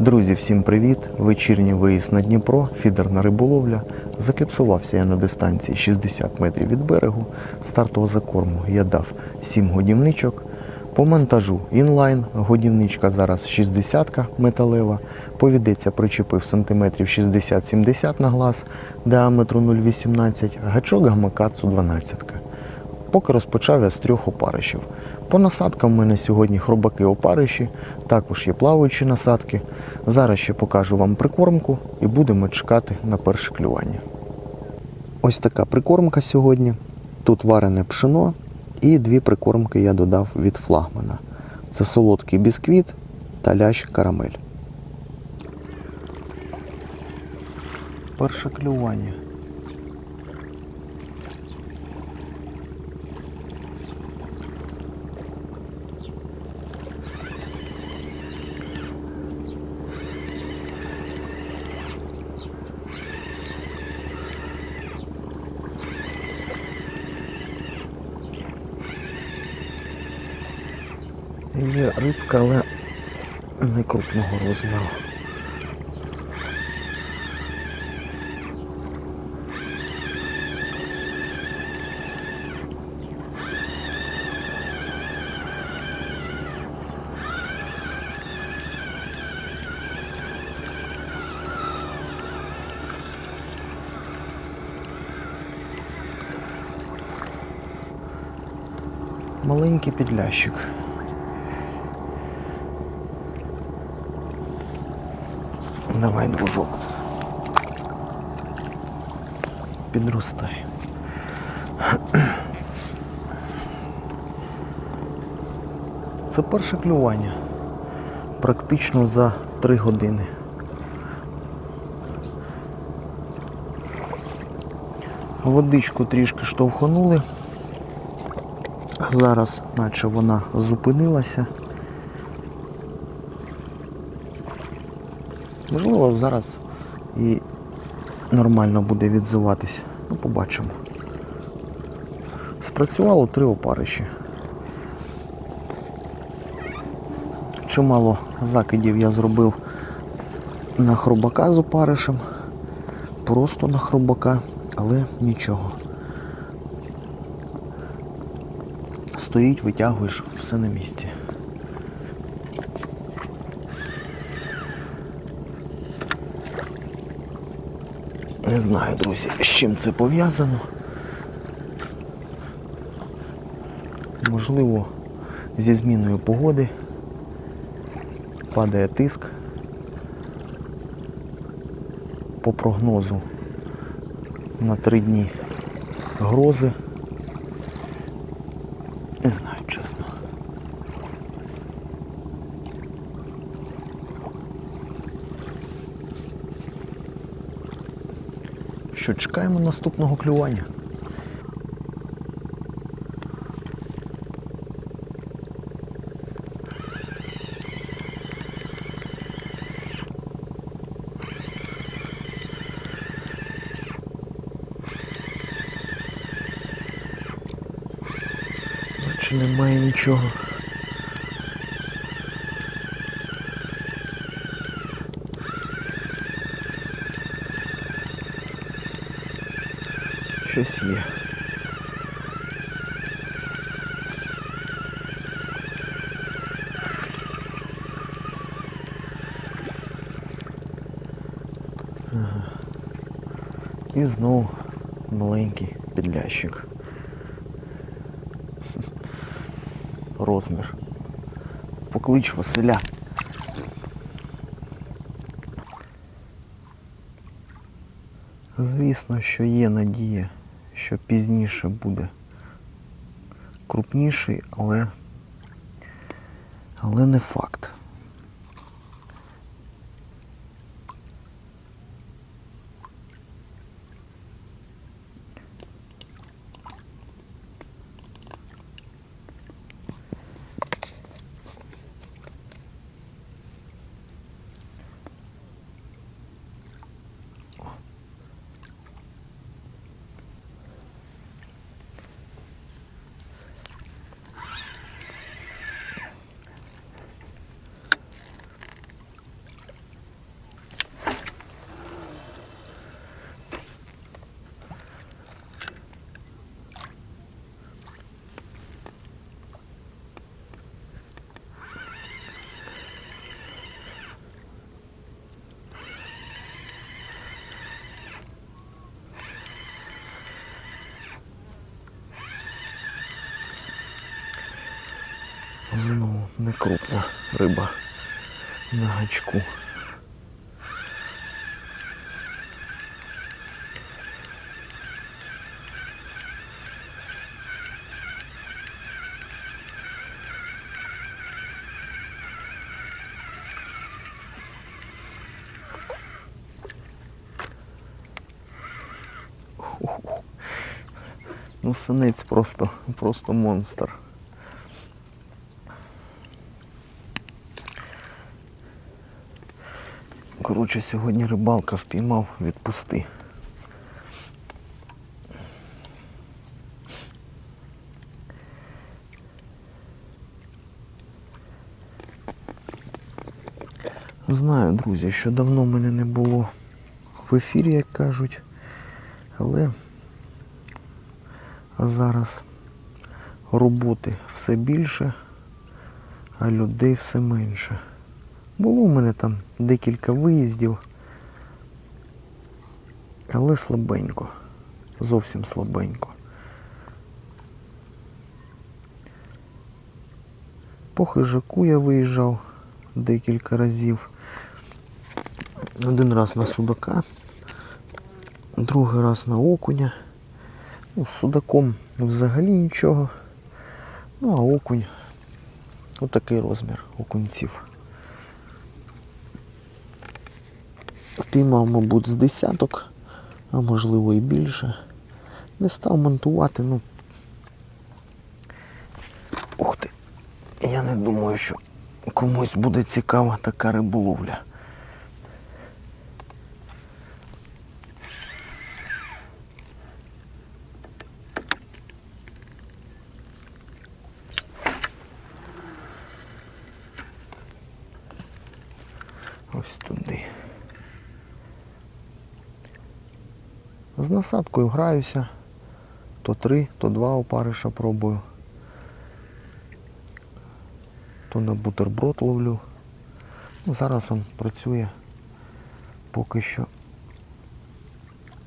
Друзі, всім привіт! Вечірній виїзд на Дніпро, фідерна риболовля. Закліпсувався я на дистанції 60 метрів від берегу. Стартового закорму я дав 7 годівничок. По монтажу інлайн, годівничка зараз 60 металева. Повідеться причепив сантиметрів 60-70 на глаз, діаметру 0,18, гачок гамакацу 12. Поки розпочав я з трьох опаришів. По насадкам в мене сьогодні хробаки опариші, також є плаваючі насадки. Зараз ще покажу вам прикормку і будемо чекати на перше клювання. Ось така прикормка сьогодні. Тут варене пшено і дві прикормки я додав від флагмана. Це солодкий бісквіт та лящ карамель. Перше клювання. Є рибка, але не крупного розміру. Маленький підлящик. Давай, дружок. Підростай. Це перше клювання. Практично за три години. Водичку трішки штовханули. Зараз, наче вона зупинилася. Можливо, зараз і нормально буде відзиватись. Ну, побачимо. Спрацювало три опариші. Чимало закидів я зробив на хробака з опаришем. Просто на хробака, але нічого. Стоїть, витягуєш, все на місці. Не знаю, друзі, з чим це пов'язано. Можливо, зі зміною погоди падає тиск. По прогнозу на три дні грози. Не знаю, чесно. Що, чекаємо наступного клювання. Наче немає нічого. Щось є. І знову маленький підлящик. Розмір. Поклич Василя. Звісно, що є надія, що пізніше буде крупніший, але, але не факт. Знову не крупна риба на гачку. Ну, синець просто, просто монстр. Коротше, сьогодні рибалка впіймав відпусти. Знаю, друзі, що давно мене не було в ефірі, як кажуть, але зараз роботи все більше, а людей все менше. Було у мене там декілька виїздів, але слабенько, зовсім слабенько. По хижаку я виїжджав декілька разів. Один раз на судака, другий раз на окуня. Ну, з судаком взагалі нічого. Ну, а окунь отакий розмір окунців. Впіймав, мабуть, з десяток, а можливо і більше. Не став монтувати, ну. Ух ти. Я не думаю, що комусь буде цікава така риболовля. Ось туди. З насадкою граюся. То три, то два опариша пробую. То на бутерброд ловлю. Ну, зараз він працює поки що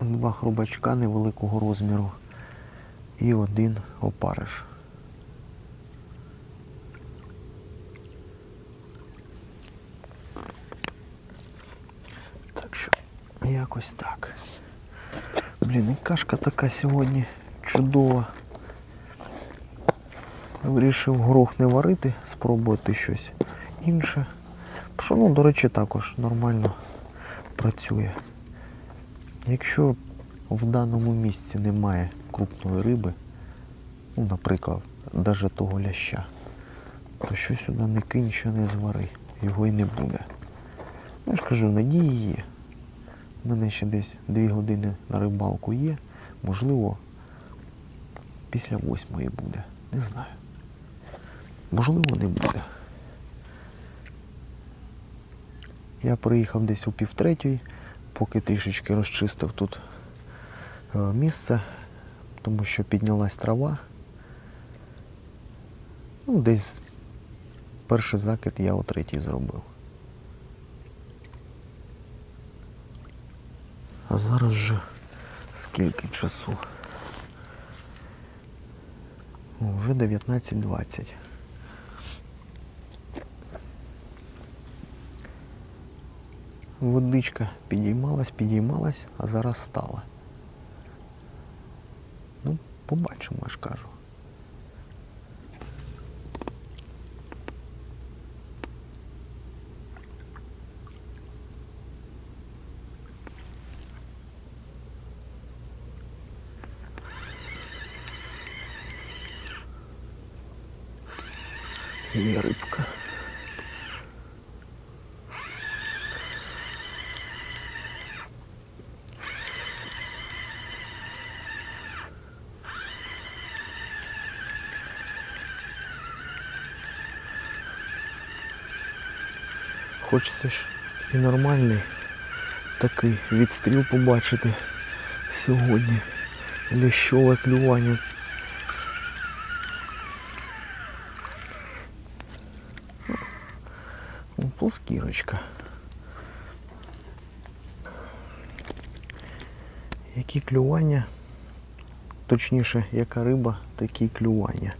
два хрубачка невеликого розміру і один опариш. Так що якось так. Блін, і кашка така сьогодні чудова. Вирішив горох не варити, спробувати щось інше. Пшоно, до речі, також нормально працює. Якщо в даному місці немає крупної риби, ну, наприклад, навіть того ляща, то що сюди не кинь, що не звари, його і не буде. Ну, Я ж кажу, надії є. У мене ще десь дві години на рибалку є. Можливо, після восьмої буде. Не знаю. Можливо, не буде. Я приїхав десь у півтретьої, поки трішечки розчистив тут е, місце, тому що піднялась трава. Ну, десь перший закид я о третій зробив. А зараз вже скільки часу? О, вже 19.20. Водичка підіймалась, підіймалась, а зараз стала. Ну, побачимо, я ж кажу. Є рибка. Хочеться ж і нормальний такий відстріл побачити сьогодні. Ліщове клювання. О, Плоскірочка. Які клювання, точніше, яка риба, такі клювання.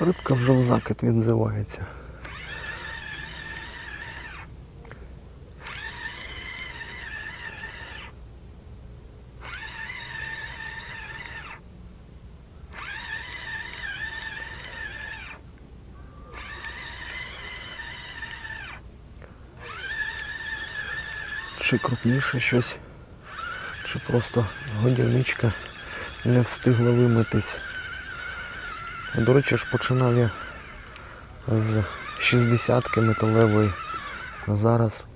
Рибка вже в закид відзивається. Чи крупніше щось, чи просто годівничка не встигла вимитись. До речі ж починав я з 60-ки металевої, а зараз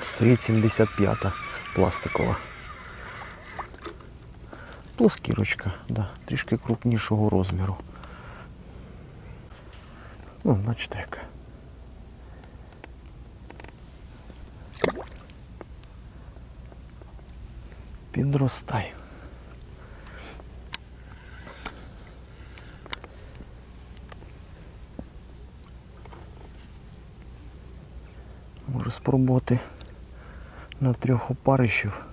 стоїть 75-та пластикова. Плоскірочка, да, трішки крупнішого розміру. Ну, бачите яка. Підростай. Спробувати на трьох опарищів.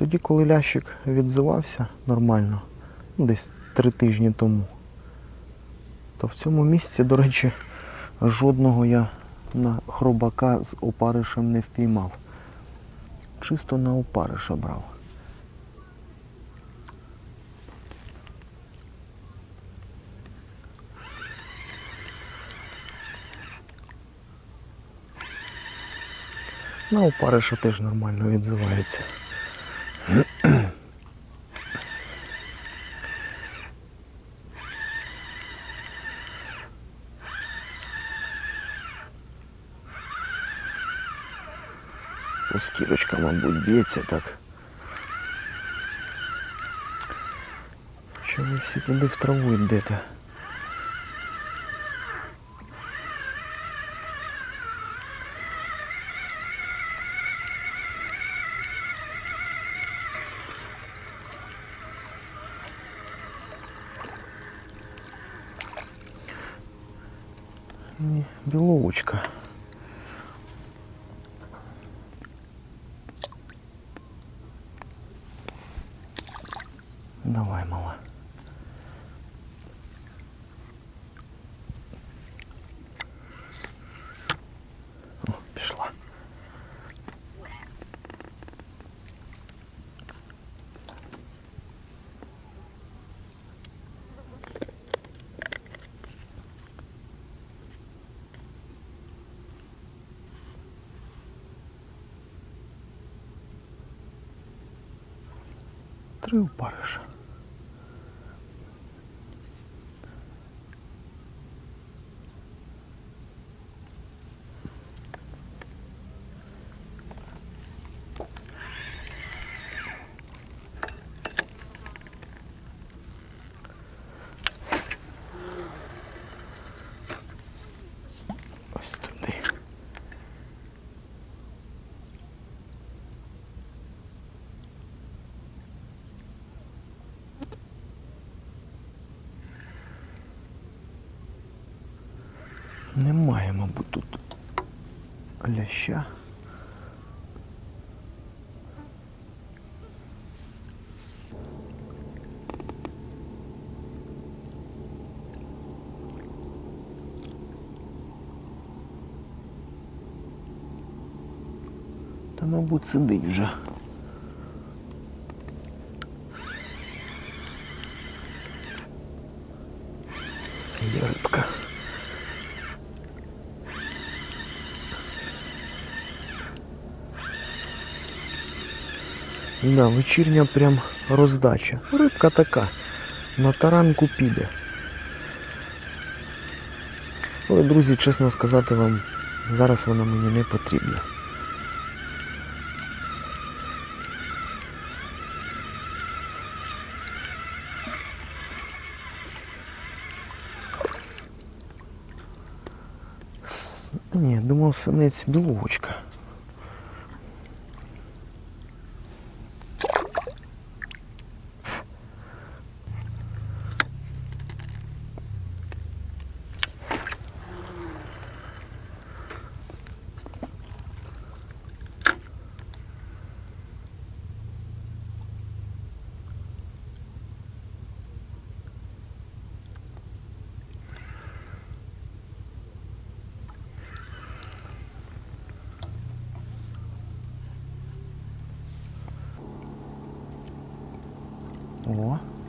Тоді, коли лящик відзивався нормально, ну, десь три тижні тому, то в цьому місці, до речі, жодного я на хробака з опаришем не впіймав. Чисто на опариша брав. На опариша теж нормально відзивається. Скірочка, мабуть, б'ється так. Що ви всі туди в траву йдете? Ні, біловочка. Три опариша. Ось туди. Немає, мабуть, тут ляща. Та, мабуть, сидить вже. Є рибка. Да, вечірня прям роздача. Рибка така. На таранку піде. Але, друзі, чесно сказати вам, зараз вона мені не потрібна. Ні, думав, синець біловочка. О.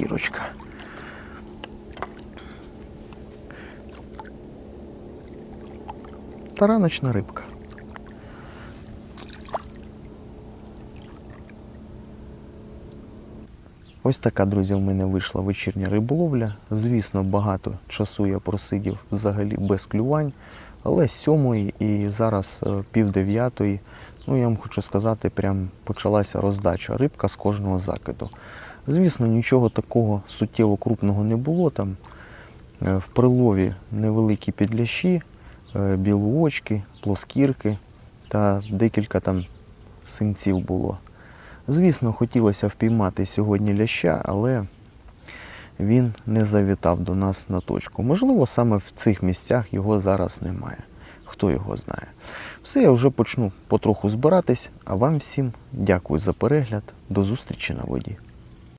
Скірочка. Тараночна рибка. Ось така, друзі, в мене вийшла вечірня риболовля. Звісно, багато часу я просидів взагалі без клювань, але з сьомої і зараз е, пів дев'ятої, ну я вам хочу сказати, прям почалася роздача рибка з кожного закиду. Звісно, нічого такого суттєво крупного не було. Там е, в прилові невеликі підлящі, е, білоочки, плоскірки та декілька там синців було. Звісно, хотілося впіймати сьогодні ляща, але він не завітав до нас на точку. Можливо, саме в цих місцях його зараз немає. Хто його знає. Все, я вже почну потроху збиратись, а вам всім дякую за перегляд. До зустрічі на воді.